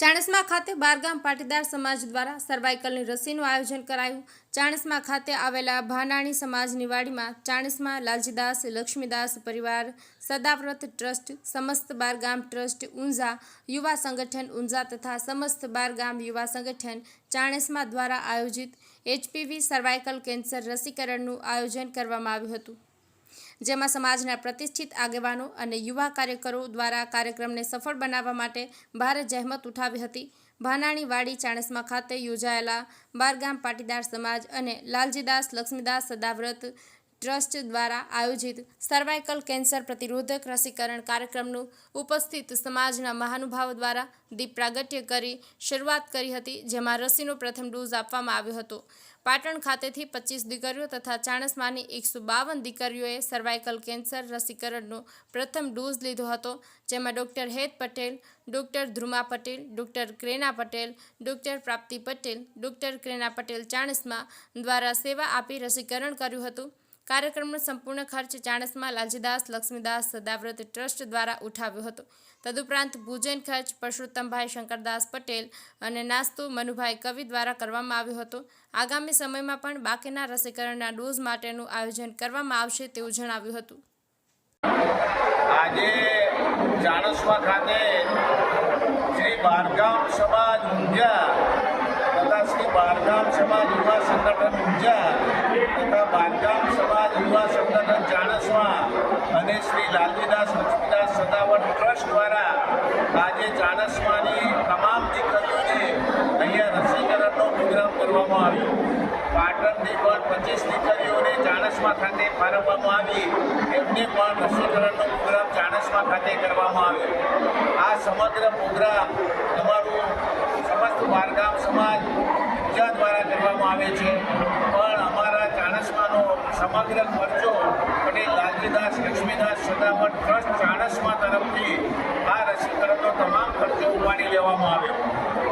ચાણસ્મા ખાતે બારગામ પાટીદાર સમાજ દ્વારા સર્વાઇકલની રસીનું આયોજન કરાયું. ચાણસમા ખાતે આવેલા ભાનાણી સમાજની વાડીમાં ચાણસમા લાલજીદાસ, લક્ષ્મીદાસ પરિવાર, સદાવ્રત ટ્રસ્ટ, સમસ્ત બારગામ ટ્રસ્ટ, ઊંઝા યુવા સંગઠન, ઊંઝા તથા સમસ્ત બારગામ યુવા સંગઠન ચાણસમા દ્વારા આયોજિત એચપીવી સર્વાઇકલ કેન્સર રસીકરણનું આયોજન કરવામાં આવ્યું હતું. જેમાં સમાજના પ્રતિષ્ઠિત આગેવાનો અને યુવા કાર્યકરો દ્વારા કાર્યક્રમને સફળ બનાવવા માટે ભારે જહેમત ઉઠાવી હતી. ભાનાણી વાડી ચાણસ્મા ખાતે યોજાયેલા બારગામ પાટીદાર સમાજ અને લાલજીદાસ, લક્ષ્મીદાસ સદાવ્રત ટ્રસ્ટ દ્વારા આયોજિત સર્વાઇકલ કેન્સર પ્રતિરોધક રસીકરણ કાર્યક્રમનું ઉપસ્થિત સમાજના મહાનુભાવો દ્વારા દીપ પ્રાગટ્ય કરી શરૂઆત કરી હતી, જેમાં રસીનો પ્રથમ ડોઝ આપવામાં આવ્યો હતો. પાટણ ખાતેથી પચીસ દીકરીઓ તથા ચાણસમાની એકસો બાવન દીકરીઓએ સર્વાઇકલ કેન્સર રસીકરણનો પ્રથમ ડોઝ લીધો હતો, જેમાં doctor Het Patel, doctor Dhruma Patel, doctor Krena Patel, doctor Prapti Patel, doctor Krena Patel Chanasma દ્વારા સેવા આપી રસીકરણ કર્યું હતું. કાર્યક્રમનો સંપૂર્ણ ખર્ચ ચાણસમાં લાલજીદાસ, લક્ષ્મીદાસ, સદાવ્રત ટ્રસ્ટ દ્વારા ઉઠાવ્યો હતો. તદુપરાંત ભોજન ખર્ચ પરસોત્તમભાઈ શંકરદાસ પટેલ અને નાસ્તો મનુભાઈ કવિ દ્વારા કરવામાં આવ્યો હતો. આગામી સમયમાં પણ બાકીના રસીકરણના ડોઝ માટેનું આયોજન કરવામાં આવશે તેવું જણાવ્યું હતું. આજે ચાણસ્મા ખાતે શ્રી બારગામ સમાજ ઊંઝા બારગામ સમાજ યુવા સંગઠન ઊર્જા તથા બાંધકામ સમાજ યુવા સંગઠન ચાણસ્મા અને શ્રી લાલજીદાસ લક્ષ્મીદાસ સદાવટ ટ્રસ્ટ દ્વારા આજે ચાણસમાની તમામ દીકરીઓને અહીંયા રસીકરણનો પ્રોગ્રામ કરવામાં આવ્યો. પાટણથી પણ પચીસ દીકરીઓને ચાણસમા ખાતે ફાળવવામાં આવી. એમને પણ રસીકરણનો પ્રોગ્રામ ચાણસમા ખાતે કરવામાં આવ્યો. આ સમગ્ર પ્રોગ્રામ તમારું સમસ્ત દ્વારા કરવામાં આવે છે. પણ અમારા ચાણસમાનો સમગ્ર ખર્ચો પટેલ લાલજીદાસ, લક્ષ્મીદાસ સદાવર ટ્રસ્ટ ચાણસમા તરફથી આ રસીકરણનો તમામ ખર્ચો ઉપાડી લેવામાં આવ્યો.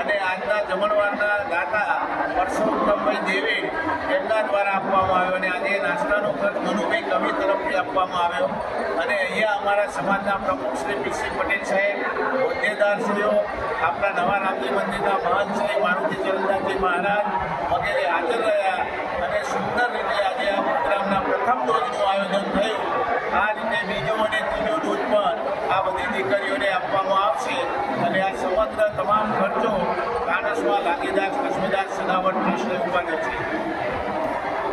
અને આજના જમણવારના દાતા પરસોત્તમભાઈ દેવી એમના દ્વારા આપવામાં આવ્યો અને આજે નાસ્તાનો ખર્ચ મનુભાઈ કવિ તરફથી આપવામાં આવ્યો. અને અહીંયા અમારા સમાજના પ્રમુખ શ્રી પીસી પટેલ સાહેબ, હોદ્દેદારશ્રીઓ, આપણા નવા રામજી મંદિરના મહંત શ્રી મારુતિ ચરણદાસજી મહારાજ વગેરે હાજર રહ્યા અને સુંદર રીતે આજે આ પ્રોગ્રામના પ્રથમ ડોઝનું આયોજન થયું. આ રીતે બીજો અને ત્રીજો ડોઝ પણ આ બધી દીકરીઓને આપવામાં આવશે. અને આ સમગ્ર તમામ ખર્ચો કાનસમાં લાગીદાસ લક્ષ્મીદાસ સદાવટ ટ્રસ્ટને ઉપાડે છે.